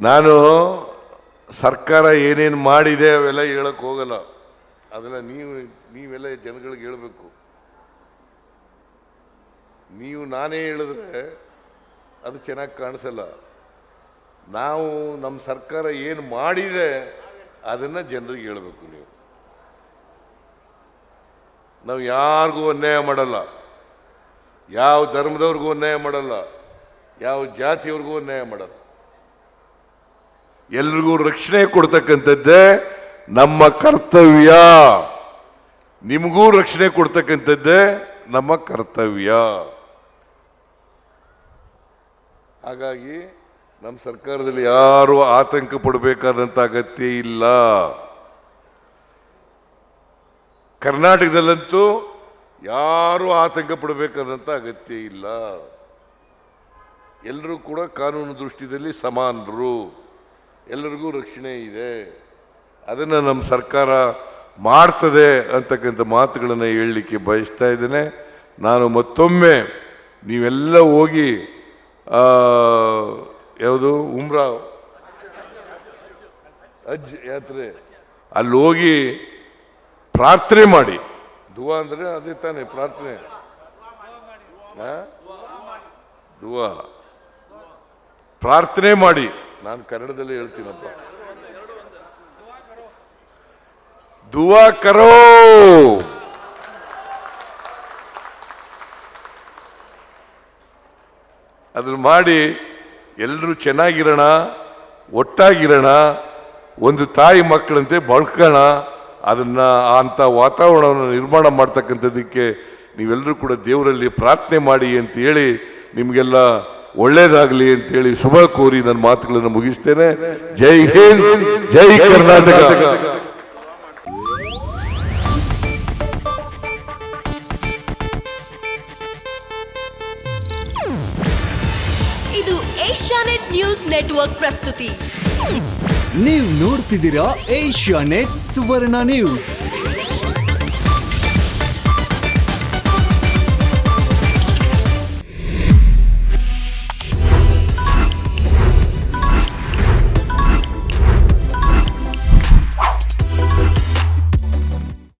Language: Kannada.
ನಾನು ಸರ್ಕಾರ ಏನೇನು ಮಾಡಿದೆ ಅವೆಲ್ಲ ಹೇಳಕ್ಕೆ ಹೋಗಲ್ಲ. ಅದೆಲ್ಲ ನೀವು, ನೀವೆಲ್ಲ ಜನಗಳಿಗೆ ಹೇಳಬೇಕು. ನೀವು ನಾನೇ ಹೇಳಿದ್ರೆ ಅದು ಚೆನ್ನಾಗಿ ಕಾಣಿಸಲ್ಲ. ನಾವು ನಮ್ಮ ಸರ್ಕಾರ ಏನು ಮಾಡಿದೆ ಅದನ್ನು ಜನರಿಗೆ ಹೇಳಬೇಕು ನೀವು. ನಾವು ಯಾರಿಗೂ ಅನ್ಯಾಯ ಮಾಡಲ್ಲ. ಯಾವ ಧರ್ಮದವ್ರಿಗೂ ಅನ್ಯಾಯ ಮಾಡಲ್ಲ. ಯಾವ ಜಾತಿಯವ್ರಿಗೂ ಅನ್ಯಾಯ ಮಾಡಲ್ಲ. ಎಲ್ರಿಗೂ ರಕ್ಷಣೆ ಕೊಡ್ತಕ್ಕಂಥದ್ದೇ ನಮ್ಮ ಕರ್ತವ್ಯ. ನಿಮಗೂ ರಕ್ಷಣೆ ಕೊಡ್ತಕ್ಕಂಥದ್ದೇ ನಮ್ಮ ಕರ್ತವ್ಯ. ಹಾಗಾಗಿ ನಮ್ಮ ಸರ್ಕಾರದಲ್ಲಿ ಯಾರು ಆತಂಕ ಪಡಬೇಕಾದಂಥ ಅಗತ್ಯ ಇಲ್ಲ. ಕರ್ನಾಟಕದಲ್ಲಂತೂ ಯಾರು ಆತಂಕ ಪಡಬೇಕಾದಂಥ ಅಗತ್ಯ ಇಲ್ಲ. ಎಲ್ಲರೂ ಕೂಡ ಕಾನೂನು ದೃಷ್ಟಿಯಲ್ಲಿ ಸಮಾನರು. ಎಲ್ಲರಿಗೂ ರಕ್ಷಣೆ ಇದೆ. ಅದನ್ನು ನಮ್ಮ ಸರ್ಕಾರ ಮಾಡ್ತದೆ ಅಂತಕ್ಕಂಥ ಮಾತುಗಳನ್ನು ಹೇಳಲಿಕ್ಕೆ ಬಯಸ್ತಾ ಇದ್ದೇನೆ. ನಾನು ಮತ್ತೊಮ್ಮೆ ನೀವೆಲ್ಲ ಹೋಗಿ ಯಾವುದು, ಉಮ್ರಾ ಅಜ್ಜ್ ಯಾತ್ರೆ, ಅಲ್ಲಿ ಹೋಗಿ ಪ್ರಾರ್ಥನೆ ಮಾಡಿ. ದುವಾ ಅಂದರೆ ಅದೇ ತಾನೇ, ಪ್ರಾರ್ಥನೆ? ದುವಾ. ಪ್ರಾರ್ಥನೆ ಮಾಡಿ. ನಾನು ಕನ್ನಡದಲ್ಲಿ ಹೇಳ್ತೀನಪ್ಪ. ದುವಾ ಕರೋ! ಅದನ್ನು ಮಾಡಿ ಎಲ್ಲರೂ ಚೆನ್ನಾಗಿರೋಣ, ಒಟ್ಟಾಗಿರೋಣ, ಒಂದು ತಾಯಿ ಮಕ್ಕಳಂತೆ ಬಳ್ಕೋಣ, ಅದನ್ನ ಅಂತ ವಾತಾವರಣವನ್ನು ನಿರ್ಮಾಣ ಮಾಡ್ತಕ್ಕಂಥದ್ದಕ್ಕೆ ನೀವೆಲ್ಲರೂ ಕೂಡ ದೇವರಲ್ಲಿ ಪ್ರಾರ್ಥನೆ ಮಾಡಿ ಅಂತ ಹೇಳಿ ನಿಮಗೆಲ್ಲ ಒಳ್ಳೇದಾಗಲಿ ಅಂತೇಳಿ ಶುಭ ಕೋರಿ ನನ್ನ ಮಾತುಗಳನ್ನು ಮುಗಿಸ್ತೇನೆ. ಜೈ ಹಿಂದ್ ಜೈ ಕರ್ನಾಟಕ. ಇದು ಏಷ್ಯಾನೆಟ್ ನ್ಯೂಸ್ ನೆಟ್ವರ್ಕ್ ಪ್ರಸ್ತುತಿ. ನೀವು ನೋಡ್ತಿದ್ದೀರಾ ಏಷ್ಯಾ ನೆಟ್ ಸುವರ್ಣ ನ್ಯೂಸ್.